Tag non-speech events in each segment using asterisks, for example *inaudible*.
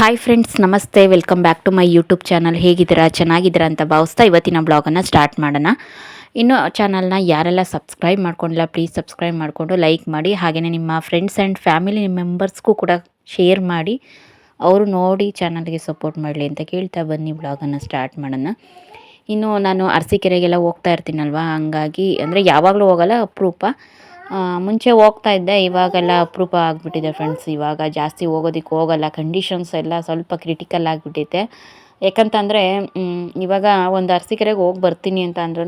Hi friends namaste. Welcome back to my YouTube channel ಹೇಗಿದ್ದೀರಾ? ಚೆನ್ನಾಗಿದ್ದೀರಾ ಅಂತ ಭಾವಿಸ್ತಾ ಇವತ್ತಿನ ಬ್ಲಾಗನ್ನು ಸ್ಟಾರ್ಟ್ ಮಾಡೋಣ. ಇನ್ನು ಚಾನಲ್ನ ಯಾರೆಲ್ಲ ಸಬ್ಸ್ಕ್ರೈಬ್ ಮಾಡ್ಕೊಂಡಿಲ್ಲ ಪ್ಲೀಸ್ ಸಬ್ಸ್ಕ್ರೈಬ್ ಮಾಡಿಕೊಂಡು ಲೈಕ್ ಮಾಡಿ. ಹಾಗೆಯೇ ನಿಮ್ಮ ಫ್ರೆಂಡ್ಸ್ ಆ್ಯಂಡ್ ಫ್ಯಾಮಿಲಿ ಮೆಂಬರ್ಸ್ಗೂ ಕೂಡ ಶೇರ್ ಮಾಡಿ. ಅವರು ನೋಡಿ ಚಾನಲ್ಗೆ ಸಪೋರ್ಟ್ ಮಾಡಲಿ ಅಂತ ಕೇಳ್ತಾ ಬನ್ನಿ ಬ್ಲಾಗನ್ನು ಸ್ಟಾರ್ಟ್ ಮಾಡೋಣ. ಇನ್ನು ನಾನು ಅರಸಿಕೆರೆಗೆಲ್ಲ ಹೋಗ್ತಾ ಇರ್ತೀನಲ್ವ? ಹಂಗಾಗಿ ಅಂದರೆ ಯಾವಾಗಲೂ ಹೋಗಲ್ಲ, ಅಪರೂಪ. ಮುಂಚೆ ಹೋಗ್ತಾ ಇದ್ದೆ, ಇವಾಗೆಲ್ಲ ಅಪರೂಪ ಆಗಿಬಿಟ್ಟಿದೆ ಫ್ರೆಂಡ್ಸ್ ಇವಾಗ ಜಾಸ್ತಿ ಹೋಗೋದಕ್ಕೆ ಹೋಗಲ್ಲ ಕಂಡೀಷನ್ಸ್ ಎಲ್ಲ ಸ್ವಲ್ಪ ಕ್ರಿಟಿಕಲ್ ಆಗಿಬಿಟ್ಟಿದೆ. ಯಾಕಂತಂದರೆ ಇವಾಗ ಒಂದು ಅರಸೀಕೆರೆಗೆ ಹೋಗಿ ಬರ್ತೀನಿ ಅಂತ ಅಂದ್ರೂ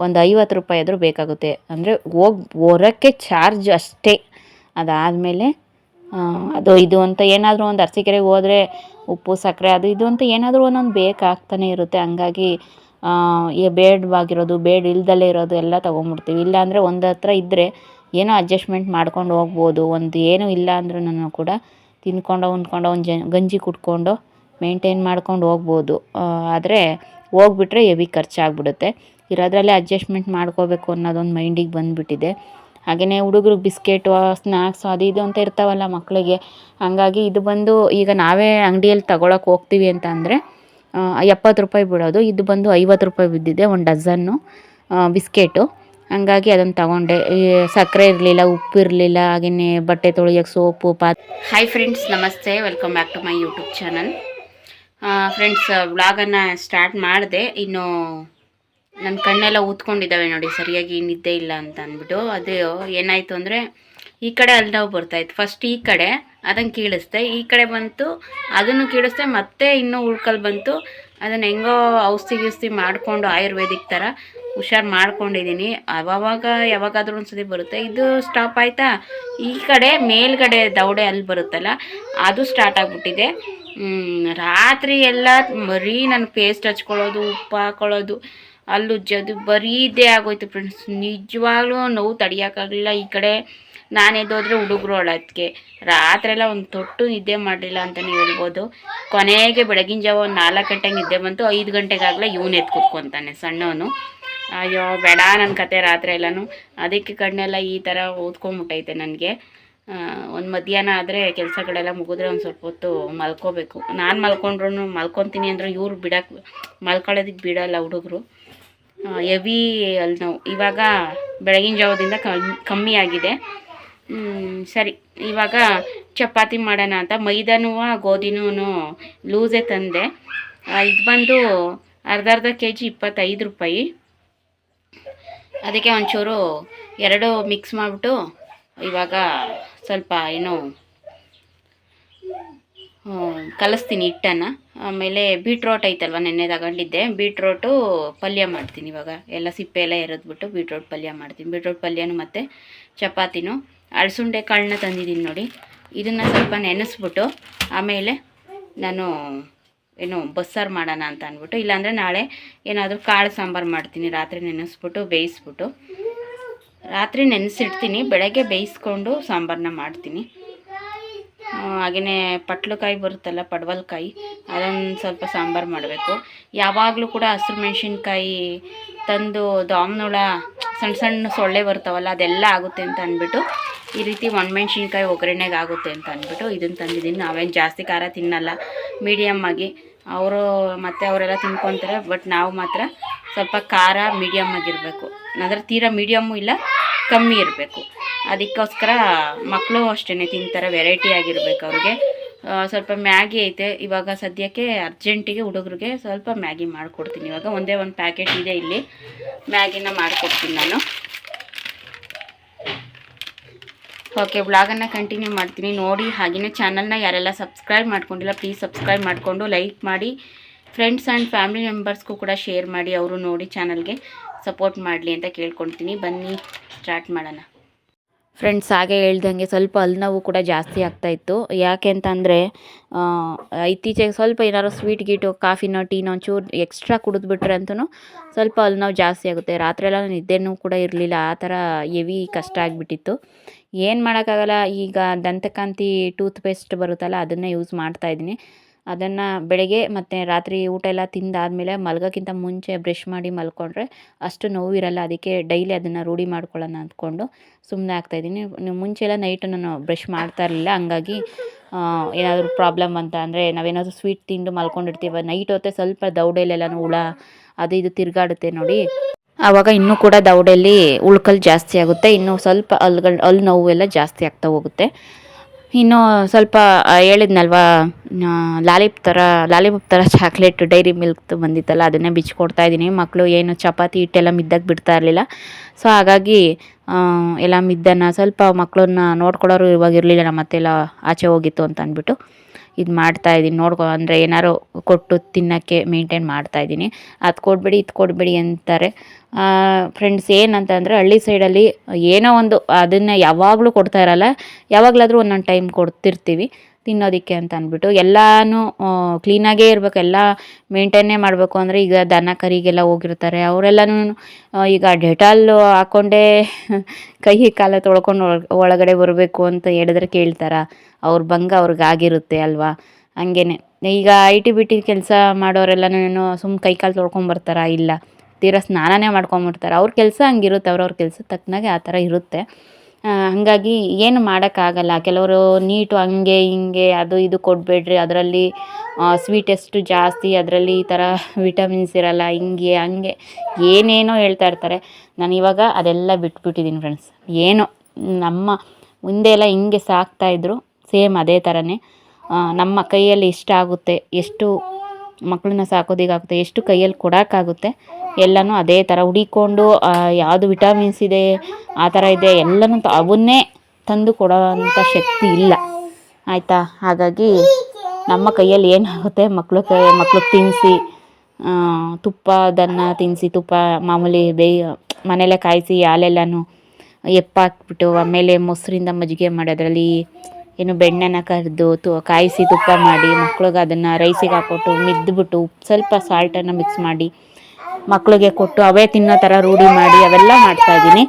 ಒಂದು ಐವತ್ತು ರೂಪಾಯಿ ಆದರೂ ಬೇಕಾಗುತ್ತೆ. ಅಂದರೆ ಹೋಗಿ ಬರೋಕ್ಕೆ ಚಾರ್ಜ್ ಅಷ್ಟೇ. ಅದಾದಮೇಲೆ ಅದು ಇದು ಅಂತ ಏನಾದರೂ ಒಂದು ಅರಸೀಕೆರೆಗೆ ಹೋದರೆ ಉಪ್ಪು, ಸಕ್ಕರೆ ಅದು ಇದು ಅಂತ ಏನಾದರೂ ಒಂದೊಂದು ಬೇಕಾಗ್ತಾನೆ ಇರುತ್ತೆ. ಹಂಗಾಗಿ ಬೇಡವಾಗಿರೋದು ಬೇಡ ಇಲ್ದಲೇ ಇರೋದು ಎಲ್ಲ ತೊಗೊಂಬಿಡ್ತೀವಿ ಇಲ್ಲಾಂದರೆ ಒಂದು ಹತ್ರ ಇದ್ದರೆ ಏನೋ ಅಡ್ಜಸ್ಟ್ಮೆಂಟ್ ಮಾಡ್ಕೊಂಡು ಹೋಗ್ಬೋದು. ಒಂದು ಏನೂ ಇಲ್ಲ ಅಂದ್ರೂ ಕೂಡ ತಿನ್ಕೊಂಡು ಉಂಡ್ಕೊಂಡು ಒಂದು ಜ, ಗಂಜಿ ಕುಡ್ಕೊಂಡು ಮೇಂಟೈನ್ ಮಾಡ್ಕೊಂಡು ಹೋಗ್ಬೋದು. ಆದರೆ ಹೋಗ್ಬಿಟ್ರೆ ಎವಿ ಖರ್ಚಾಗ್ಬಿಡುತ್ತೆ. ಇರೋದ್ರಲ್ಲಿ ಅಡ್ಜಸ್ಟ್ಮೆಂಟ್ ಮಾಡ್ಕೋಬೇಕು ಅನ್ನೋದೊಂದು ಮೈಂಡಿಗೆ ಬಂದುಬಿಟ್ಟಿದೆ. ಹಾಗೆಯೇ ಹುಡುಗರು ಬಿಸ್ಕೆಟು ಸ್ನ್ಯಾಕ್ಸು ಅದು ಇದು ಅಂತ ಇರ್ತಾವಲ್ಲ ಮಕ್ಕಳಿಗೆ ಹಾಗಾಗಿ ಇದು ಬಂದು ಈಗ ನಾವೇ ಅಂಗಡಿಯಲ್ಲಿ ತಗೊಳಕ್ಕೆ ಹೋಗ್ತೀವಿ ಅಂತ ಅಂದರೆ ಎಪ್ಪತ್ತು ರೂಪಾಯಿ ಬಿಡೋದು. ಇದು ಬಂದು ಐವತ್ತು ರೂಪಾಯಿ ಬಿದ್ದಿದೆ, ಒಂದು ಡಜನ್ನು ಬಿಸ್ಕೆಟು. ಹಂಗಾಗಿ ಅದನ್ನು ತಗೊಂಡೆ. ಸಕ್ಕರೆ ಇರಲಿಲ್ಲ, ಉಪ್ಪು ಇರಲಿಲ್ಲ ಹಾಗೆಯೇ ಬಟ್ಟೆ ತೊಳೆಯೋಕ್ಕೆ soap path hi friends namaste. Welcome back to my YouTube channel friends ವ್ಲಾಗನ್ನು start ಮಾಡಿದೆ. ಇನ್ನು ನನ್ನ ಕಣ್ಣೆಲ್ಲ ಊದ್ಕೊಂಡಿದ್ದಾವೆ ನೋಡಿ, ಸರಿಯಾಗಿ ನಿದ್ದೆ ಇಲ್ಲ ಅಂತ ಅಂದ್ಬಿಟ್ಟು. ಅದು ಏನಾಯಿತು ಅಂದರೆ ಈ ಕಡೆ ಅಲ್ಲಿ ನೋವು ಬರ್ತಾಯಿತ್ತು ಫಸ್ಟ್ ಈ ಕಡೆ ಅದನ್ನು ಕೀಳಿಸ್ದೆ. ಈ ಕಡೆ ಬಂತು, ಅದನ್ನು ಕೀಳಿಸ್ದೆ, ಮತ್ತೆ ಇನ್ನೂ ಉಳ್ಕಲ್ ಬಂತು. ಅದನ್ನು ಹೆಂಗೋ ಔಷಧಿ ಗಿಸ್ತಿ ಮಾಡಿಕೊಂಡು ಆಯುರ್ವೇದಿಕ್ ಥರ ಹುಷಾರು ಮಾಡ್ಕೊಂಡಿದ್ದೀನಿ ಅವಾಗ ಯಾವಾಗಾದ್ರೂ ಒಂದ್ಸತಿ ಬರುತ್ತೆ. ಇದು ಸ್ಟಾಪ್ ಆಯಿತಾ? ಈ ಕಡೆ ಮೇಲ್ಗಡೆ ದೌಡೆ ಅಲ್ಲಿ ಬರುತ್ತಲ್ಲ, ಅದು ಸ್ಟಾರ್ಟ್ ಆಗಿಬಿಟ್ಟಿದೆ. ರಾತ್ರಿ ಎಲ್ಲ ಬರೀ ನಾನು ಪೇಸ್ಟ್ ಹಚ್ಕೊಳ್ಳೋದು ಉಪ್ಪು ಹಾಕೊಳ್ಳೋದು ಅಲ್ಲುಜ್ಜೋದು, ಬರೀ ಇದೇ ಆಗೋಯ್ತು ಫ್ರೆಂಡ್ಸ್ ನಿಜವಾಗ್ಲೂ ನೋವು ತಡಿಯೋಕ್ಕಾಗಲಿಲ್ಲ ಈ ಕಡೆ ನಾನು ಎದ್ದೋದ್ರೆ ಹುಡುಗರು ಅಳೋದಕ್ಕೆ ರಾತ್ರಿ ಎಲ್ಲ ಒಂದು ತೊಟ್ಟು ನಿದ್ದೆ ಮಾಡಲಿಲ್ಲ ಅಂತಲೇ ಹೇಳ್ಬೋದು. ಕೊನೆಗೆ ಬೆಳಗಿನ ಜಾವ ಒಂದು ನಾಲ್ಕು ಗಂಟೆಗೆ ನಿದ್ದೆ ಬಂತು, ಐದು ಗಂಟೆಗಾಗಲೇ ಇವನು ಎದ್ದು ಕೂತ್ಕೊತಾನೆ, ಸಣ್ಣವನು. ಅಯ್ಯೋ, ಬೇಡ ನನ್ನ ಕತೆ ರಾತ್ರಿ ಎಲ್ಲನೂ. ಅದಕ್ಕೆ ಕಣ್ಣೆಲ್ಲ ಈ ಥರ ಓದ್ಕೊಂಬಿಟ್ಟೈತೆ ನನಗೆ. ಒಂದು ಮಧ್ಯಾಹ್ನ ಆದರೆ ಕೆಲಸಗಳೆಲ್ಲ ಮುಗಿದ್ರೆ ಒಂದು ಸ್ವಲ್ಪ ಹೊತ್ತು ಮಲ್ಕೋಬೇಕು. ನಾನು ಮಲ್ಕೊಂಡ್ರು ಮಲ್ಕೊತೀನಿ ಅಂದ್ರೆ ಇವ್ರು ಬಿಡಕ್ಕೆ ಮಲ್ಕೊಳ್ಳೋದಕ್ಕೆ ಬಿಡಲ್ಲ ಹುಡುಗರು. ಹೆವಿ ಅಲ್ಲಿ ನಾವು ಇವಾಗ ಬೆಳಗಿನ ಜಾವದಿಂದ ಕಮ್ಮಿ ಆಗಿದೆ. ಸರಿ. ಇವಾಗ ಚಪಾತಿ ಮಾಡೋಣ ಅಂತ. ಮೈದಾನೂ ಗೋಧಿನೂ ಲೂಸೇ ತಂದೆ. ಇದು ಬಂದು ಅರ್ಧ ಅರ್ಧ ಕೆ ಜಿ ಇಪ್ಪತ್ತೈದು ರೂಪಾಯಿ. ಅದಕ್ಕೆ ಒಂಚೂರು ಎರಡು ಮಿಕ್ಸ್ ಮಾಡಿಬಿಟ್ಟು ಇವಾಗ ಸ್ವಲ್ಪ ಏನು ಕಲಿಸ್ತೀನಿ ಹಿಟ್ಟನ್ನು. ಆಮೇಲೆ ಬೀಟ್ರೋಟ್ ಐತಲ್ವ ನೆನ್ನೆ ತಗೊಂಡಿದ್ದೆ. ಬೀಟ್ರೋಟು ಪಲ್ಯ ಮಾಡ್ತೀನಿ ಇವಾಗ. ಎಲ್ಲ ಸಿಪ್ಪೆ ಎಲ್ಲ ಎರೆದ್ಬಿಟ್ಟು ಬೀಟ್ರೋಟ್ ಪಲ್ಯ ಮಾಡ್ತೀನಿ. ಬೀಟ್ರೋಟ್ ಪಲ್ಯನೂ ಮತ್ತು ಚಪಾತಿನೂ. ಅಳಸುಂಡೆ ಕಾಳನ್ನ ತಂದಿದ್ದೀನಿ ನೋಡಿ. ಇದನ್ನು ಸ್ವಲ್ಪ ನೆನೆಸ್ಬಿಟ್ಟು ಆಮೇಲೆ ನಾನು ಏನು ಬಸ್ಸಾರು ಮಾಡೋಣ ಅಂತ ಅಂದ್ಬಿಟ್ಟು, ಇಲ್ಲಾಂದರೆ ನಾಳೆ ಏನಾದರೂ ಕಾಳು ಸಾಂಬಾರು ಮಾಡ್ತೀನಿ, ರಾತ್ರಿ ನೆನೆಸ್ಬಿಟ್ಟು ಬೇಯಿಸ್ಬಿಟ್ಟು. ರಾತ್ರಿ ನೆನೆಸಿಡ್ತೀನಿ, ಬೆಳಗ್ಗೆ ಬೇಯಿಸ್ಕೊಂಡು ಸಾಂಬಾರನ್ನ ಮಾಡ್ತೀನಿ. ಹಾಗೆಯೇ ಪಟ್ಲಕಾಯಿ ಬರುತ್ತಲ್ಲ, ಪಡವಲ್ಕಾಯಿ, ಅದನ್ನು ಸ್ವಲ್ಪ ಸಾಂಬಾರು ಮಾಡಬೇಕು. ಯಾವಾಗಲೂ ಕೂಡ ಹಸಿರು ಮೆಣಸಿನ್ಕಾಯಿ ತಂದು ದಾಮ್ನೊಳ ಸಣ್ಣ ಸಣ್ಣ ಸೊಳ್ಳೆ ಬರ್ತಾವಲ್ಲ, ಅದೆಲ್ಲ ಆಗುತ್ತೆ ಅಂತ ಅಂದ್ಬಿಟ್ಟು, ಈ ರೀತಿ ಒಣಮೆಣ್ಸಿನ್ಕಾಯಿ ಒಗ್ಗರಣೆಗೆ ಆಗುತ್ತೆ ಅಂತ ಅಂದ್ಬಿಟ್ಟು ಇದನ್ನು ತಂದಿದ್ದೀನಿ. ನಾವೇನು ಜಾಸ್ತಿ ಖಾರ ತಿನ್ನಲ್ಲ ಮೀಡಿಯಮ್ ಆಗಿ. ಅವರು ಮತ್ತು ಅವರೆಲ್ಲ ತಿನ್ಕೊತಾರೆ ಬಟ್ ನಾವು ಮಾತ್ರ ಸ್ವಲ್ಪ ಖಾರ ಮೀಡಿಯಮ್ ಆಗಿರಬೇಕು. ಅಂದರೆ ತೀರಾ ಮೀಡಿಯಮ್ಮು ಇಲ್ಲ, ಕಮ್ಮಿ ಇರಬೇಕು. ಅದಕ್ಕೋಸ್ಕರ ಮಕ್ಕಳು ಅಷ್ಟೇ ತಿಂತಾರೆ ವೆರೈಟಿ ಆಗಿರ್ಬೇಕು ಅವ್ರಿಗೆ. ಸ್ವಲ್ಪ ಮ್ಯಾಗಿ ಐತೆ. ಇವಾಗ ಸದ್ಯಕ್ಕೆ ಅರ್ಜೆಂಟಿಗೆ ಹುಡುಗರಿಗೆ ಸ್ವಲ್ಪ ಮ್ಯಾಗಿ ಮಾಡಿಕೊಡ್ತೀನಿ. ಇವಾಗ ಒಂದೇ ಒಂದು ಪ್ಯಾಕೆಟ್ ಇದೆ ಇಲ್ಲಿ. ಮ್ಯಾಗಿನ ಮಾಡಿಕೊಡ್ತೀನಿ ನಾನು. ಓಕೆ ಬ್ಲಾಗನ್ನು ಕಂಟಿನ್ಯೂ ಮಾಡ್ತೀನಿ. ನೋಡಿ ಹಾಗೆಯೇ ಚಾನಲ್ನ ಯಾರೆಲ್ಲ ಸಬ್ಸ್ಕ್ರೈಬ್ ಮಾಡ್ಕೊಂಡಿಲ್ಲ ಪ್ಲೀಸ್ ಸಬ್ಸ್ಕ್ರೈಬ್ ಮಾಡಿಕೊಂಡು ಲೈಕ್ ಮಾಡಿ. ಫ್ರೆಂಡ್ಸ್ ಆ್ಯಂಡ್ ಫ್ಯಾಮಿಲಿ ಮೆಂಬರ್ಸ್ಗೂ ಕೂಡ ಶೇರ್ ಮಾಡಿ, ಅವರು ನೋಡಿ ಚಾನಲ್ಗೆ ಸಪೋರ್ಟ್ ಮಾಡಲಿ ಅಂತ ಕೇಳ್ಕೊಳ್ತೀನಿ. ಬನ್ನಿ ಸ್ಟಾರ್ಟ್ ಮಾಡೋಣ. ಫ್ರೆಂಡ್ಸ್ ಹಾಗೆ ಹೇಳ್ದಂಗೆ ಸ್ವಲ್ಪ ಹಲ್ನೋವು ಕೂಡ ಜಾಸ್ತಿ ಆಗ್ತಾಯಿತ್ತು ಯಾಕೆ ಅಂತಂದರೆ ಇತ್ತೀಚೆಗೆ ಸ್ವಲ್ಪ ಏನಾದ್ರು ಸ್ವೀಟ್ ಗೀಟು ಕಾಫಿನೋ ಟೀನೋ ಒಂಚೂರು ಎಕ್ಸ್ಟ್ರಾ ಕುಡಿದ್ಬಿಟ್ರೆ ಅಂತೂ ಸ್ವಲ್ಪ ಹಲ್ನೋವು ಜಾಸ್ತಿ ಆಗುತ್ತೆ. ರಾತ್ರಿ ಎಲ್ಲ ನಿದ್ದೆನೂ ಕೂಡ ಇರಲಿಲ್ಲ. ಆ ಥರ ಹೆವಿ ಕಷ್ಟ ಆಗಿಬಿಟ್ಟಿತ್ತು. ಏನು ಮಾಡೋಕ್ಕಾಗಲ್ಲ. ಈಗ ದಂತಕಾಂತಿ ಟೂತ್ ಪೇಸ್ಟ್ ಬರುತ್ತಲ್ಲ, ಅದನ್ನೇ ಯೂಸ್ ಮಾಡ್ತಾಯಿದ್ದೀನಿ ಅದನ್ನು ಬೆಳಗ್ಗೆ ಮತ್ತು ರಾತ್ರಿ ಊಟ ಎಲ್ಲ ತಿಂದಾದಮೇಲೆ ಮಲ್ಗೋಕ್ಕಿಂತ ಮುಂಚೆ ಬ್ರಷ್ ಮಾಡಿ ಮಲ್ಕೊಂಡ್ರೆ ಅಷ್ಟು ನೋವಿರಲ್ಲ, ಅದಕ್ಕೆ ಡೈಲಿ ಅದನ್ನು ರೂಢಿ ಮಾಡ್ಕೊಳ್ಳೋಣ ಅಂದ್ಕೊಂಡು ಸುಮ್ಮನೆ ಆಗ್ತಾಯಿದ್ದೀನಿ ಮುಂಚೆ ಎಲ್ಲ ನೈಟು ನಾನು ಬ್ರಷ್ ಮಾಡ್ತಾ ಇರಲಿಲ್ಲ, ಹಂಗಾಗಿ ಏನಾದರೂ ಪ್ರಾಬ್ಲಮ್ ಅಂತ ಅಂದರೆ ನಾವೇನಾದರೂ ಸ್ವೀಟ್ ತಿಂದು ಮಲ್ಕೊಂಡಿರ್ತೀವ ನೈಟ್ ಹೊತ್ತೆ ಸ್ವಲ್ಪ ದವಡೆಯಲ್ಲೆಲ್ಲನೂ ಹುಳ, ಅದು ಇದು ತಿರುಗಾಡುತ್ತೆ ನೋಡಿ. ಆವಾಗ ಇನ್ನೂ ಕೂಡ ದೌಡೆಯಲ್ಲಿ ಉಳ್ಕಲ್ ಜಾಸ್ತಿ ಆಗುತ್ತೆ, ಇನ್ನು ಸ್ವಲ್ಪ ಅಲ್ಗಳು ಅಲ್ಲಿ ನೋವು ಎಲ್ಲ ಜಾಸ್ತಿ ಆಗ್ತಾ ಹೋಗುತ್ತೆ. ಇನ್ನು ಸ್ವಲ್ಪ ಹೇಳಿದ್ನಲ್ವಾ ಲಾಲಿಪ್ ಥರ, ಲಾಲಿಪಾಪ್ ಥರ ಚಾಕ್ಲೇಟ್, ಡೈರಿ ಮಿಲ್ಕ್ ಬಂದಿತ್ತಲ್ಲ, ಅದನ್ನೇ ಬಿಚ್ಕೊಡ್ತಾ ಇದ್ದೀನಿ. ಮಕ್ಕಳು ಏನು ಚಪಾತಿ, ಹಿಟ್ಟೆಲ್ಲ ಮಿದ್ದಾಗಿ ಬಿಡ್ತಾ ಇರಲಿಲ್ಲ. ಸೊ, ಹಾಗಾಗಿ ಎಲ್ಲ ಮಿದ್ದನ್ನು ಸ್ವಲ್ಪ ಮಕ್ಕಳನ್ನ ನೋಡ್ಕೊಳ್ಳೋರು ಇವಾಗ ಇರಲಿಲ್ಲ ನಮ್ಮ ಮತ್ತೆಲ್ಲ ಆಚೆ ಹೋಗಿತ್ತು ಅಂತ ಅಂದ್ಬಿಟ್ಟು. ಇದು ಮಾಡ್ತಾ ಇದ್ದೀನಿ ನೋಡ್ಕೊ, ಅಂದರೆ ಏನಾದ್ರು ಕೊಟ್ಟು ತಿನ್ನೋಕ್ಕೆ ಮೇಂಟೈನ್ ಮಾಡ್ತಾ ಇದ್ದೀನಿ ಅದು ಕೊಡಬೇಡಿ, ಇದು ಕೊಡಬೇಡಿ ಅಂತಾರೆ. ಫ್ರೆಂಡ್ಸ್ ಏನಂತಂದರೆ ಹಳ್ಳಿ ಸೈಡಲ್ಲಿ ಏನೋ ಒಂದು ಅದನ್ನು ಯಾವಾಗಲೂ ಕೊಡ್ತಾ ಇರಲ್ಲ. ಯಾವಾಗಲಾದರೂ ಒಂದೊಂದು ಟೈಮ್ ಕೊಡ್ತಿರ್ತೀವಿ. ತಿನ್ನೋದಕ್ಕೆ ಅಂತ ಅಂದ್ಬಿಟ್ಟು ಎಲ್ಲನೂ ಕ್ಲೀನಾಗೇ ಇರಬೇಕು. ಎಲ್ಲ ಮೇಂಟೈನೇ ಮಾಡಬೇಕು. ಅಂದರೆ ಈಗ ದನ ಕರಿಗೆಲ್ಲ ಹೋಗಿರ್ತಾರೆ. ಅವರೆಲ್ಲನೂ ಈಗ ಡೆಟಾಲು ಹಾಕ್ಕೊಂಡೇ *laughs* ಕೈ ಕಾಲ ತೊಳ್ಕೊಂಡು ಒಳ ಒಳಗಡೆ ಬರಬೇಕು ಅಂತ ಹೇಳಿದ್ರೆ ಕೇಳ್ತಾರ. ಅವ್ರ ಭಂಗ ಅವ್ರಿಗಾಗಿರುತ್ತೆ ಅಲ್ವಾ? ಹಂಗೇನೆ. ಈಗ ಐ ಟಿ ಬಿ ಟಿ ಕೆಲಸ ಮಾಡೋರೆಲ್ಲನೂ ಸುಮ್ಮನೆ ಕೈ ಕಾಲು ತೊಳ್ಕೊಂಬರ್ತಾರಾ ಇಲ್ಲ. ತೀರಾ ಸ್ನಾನನೇ ಮಾಡ್ಕೊಂಬಿಡ್ತಾರೆ ಅವ್ರ ಕೆಲಸ ಹಂಗಿರುತ್ತೆ. ಅವ್ರವ್ರ ಕೆಲಸ ತಕ್ಕನಾಗೆ ಆ ಥರ ಇರುತ್ತೆ. ಹಾಗಾಗಿ ಏನು ಮಾಡೋಕ್ಕಾಗಲ್ಲ. ಕೆಲವರು ನೀಟು ಹಂಗೆ ಹಿಂಗೆ ಅದು ಇದು ಕೊಡಬೇಡ್ರಿ, ಅದರಲ್ಲಿ ಸ್ವೀಟೆಸ್ಟು ಜಾಸ್ತಿ, ಅದರಲ್ಲಿ ಈ ಥರ ವಿಟಮಿನ್ಸ್ ಇರಲ್ಲ, ಹಿಂಗೆ, ಹಂಗೆ, ಏನೇನೋ ಹೇಳ್ತಾ ಇರ್ತಾರೆ. ನಾನು ಇವಾಗ ಅದೆಲ್ಲ ಬಿಟ್ಬಿಟ್ಟಿದ್ದೀನಿ ಫ್ರೆಂಡ್ಸ್ ಏನು, ನಮ್ಮ ಮುಂದೆ ಎಲ್ಲ ಹಿಂಗೆ ಸಾಕ್ತಾಯಿದ್ರು ಸೇಮ್ ಅದೇ ಥರನೇ. ನಮ್ಮ ಕೈಯಲ್ಲಿ ಇಷ್ಟ ಆಗುತ್ತೆ, ಎಷ್ಟು ಮಕ್ಕಳನ್ನ ಸಾಕೋದಿಗಾಗುತ್ತೆ ಎಷ್ಟು ಕೈಯಲ್ಲಿ ಕೊಡೋಕ್ಕಾಗುತ್ತೆ? ಎಲ್ಲನೂ ಅದೇ ಥರ ಹುಡಿಕೊಂಡು ಯಾವುದು ವಿಟಮಿನ್ಸ್ ಇದೆ, ಆ ಥರ ಇದೆ, ಎಲ್ಲನೂ ತ, ಅವನ್ನೇ ತಂದು ಕೊಡೋವಂಥ ಶಕ್ತಿ ಇಲ್ಲ. ಆಯಿತಾ? ಹಾಗಾಗಿ ನಮ್ಮ ಕೈಯಲ್ಲಿ ಏನಾಗುತ್ತೆ? ಮಕ್ಕಳು ಕೈ ಮಕ್ಳಿಗೆ ತಿನ್ನಿಸಿ ತುಪ್ಪದನ್ನು ತಿನ್ನಿಸಿ ತುಪ್ಪ ಮಾಮೂಲಿ ಬೇಯ, ಮನೆಯಲ್ಲೇ ಕಾಯಿಸಿ, ಹಾಲೆಲ್ಲನೂ ಎಪ್ಪಾಕ್ಬಿಟ್ಟು, ಆಮೇಲೆ ಮೊಸರಿಂದ ಮಜ್ಜಿಗೆ ಮಾಡಿ ಅದರಲ್ಲಿ ಏನು ಬೆಣ್ಣೆನ ಕರೆದು ತು, ಕಾಯಿಸಿ ತುಪ್ಪ ಮಾಡಿ, ಮಕ್ಳಿಗೆ ಅದನ್ನು ರೈಸಿಗೆ ಹಾಕ್ಕೊಟ್ಟು ಮಿದ್ದುಬಿಟ್ಟು ಸ್ವಲ್ಪ ಸಾಲ್ಟನ್ನು ಮಿಕ್ಸ್ ಮಾಡಿ ಮಕ್ಕಳಿಗೆ ಕೊಟ್ಟು ಅವೇ ತಿನ್ನೋ ಥರ ರೂಢಿ ಮಾಡಿ, ಅವೆಲ್ಲ ಮಾಡ್ತಾಯಿದ್ದೀನಿ